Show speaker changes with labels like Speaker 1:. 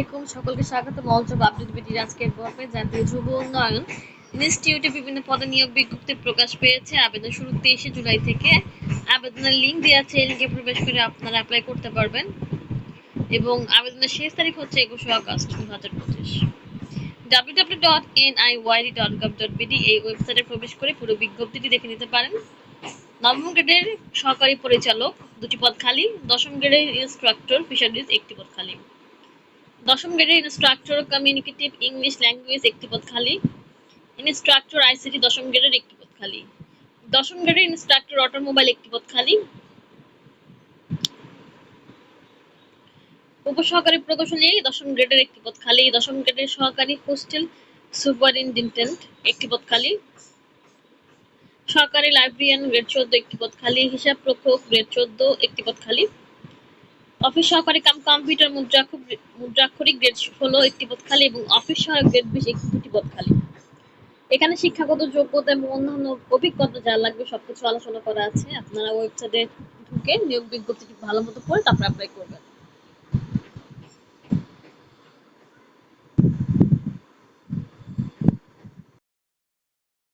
Speaker 1: আলাইকুম, সকলকে স্বাগত মঞ্চ আপডেট বিটির আজকের পর্বে জাতীয় যুব উন্নয়ন ইনস্টিটিউটে বিভিন্ন পদে নিয়োগ বিজ্ঞপ্তি প্রকাশ পেয়েছে। আবেদন শুরু তেইশে জুলাই থেকে। আবেদনের লিঙ্ক দেওয়া আছে, এই লিঙ্কে প্রবেশ করে আপনারা অ্যাপ্লাই করতে পারবেন। এবং আবেদনের শেষ তারিখ হচ্ছে একুশে আগস্ট, দু হাজার পঁচিশ। www.niyd.gov.bd এই ওয়েবসাইটে প্রবেশ করে পুরো বিজ্ঞপ্তিটি দেখে নিতে পারেন। নবম গ্রেডের সহকারী পরিচালক, দুটি পদ খালি। দশম গ্রেডের ইনস্ট্রাক্টর ফিশারিজ একটি পদ খালি। দশম গ্রেডের ইনস্ট্রাক্টর কমিউনিকেটিভ ইংলিশ ল্যাঙ্গুয়েজ একটি পদ খালি। ইনস্ট্রাক্টর আইসিটি দশম গ্রেডের একটি পদ খালি। দশম গ্রেডের ইনস্ট্রাক্টর অটোমোবাইল একটি পদ খালি। উপসহকারী প্রকৌশলী, দশম গ্রেডের একটি পদ খালি। দশম গ্রেডের সহকারী হোস্টেল সুপারিনটেন্ডেন্ট একটি পদ খালি। সহকারী লাইব্রেরিয়ান গ্রেড চোদ্দ একটি পদ খালি। হিসাব রক্ষক গ্রেড চোদ্দ একটি পদ খালি। অফিস সহকারী কাম কম্পিউটার মুদ্রাক্ষর মুদ্রাক্ষরিক গ্রেড ষোলো একটি পদ খালি এবং অফিস সহায়ক গ্রেড বিশ একটি দুটি পদ খালি এখানে শিক্ষাগত যোগ্যতা এবং অন্যান্য অভিজ্ঞতা যা লাগবে সবকিছু আলোচনা করা আছে। আপনারা ওয়েবসাইটে ঢুকে নিয়োগ বিজ্ঞপ্তিটি ভালো মতো পড়ে তারপর অ্যাপ্লাই করবেন।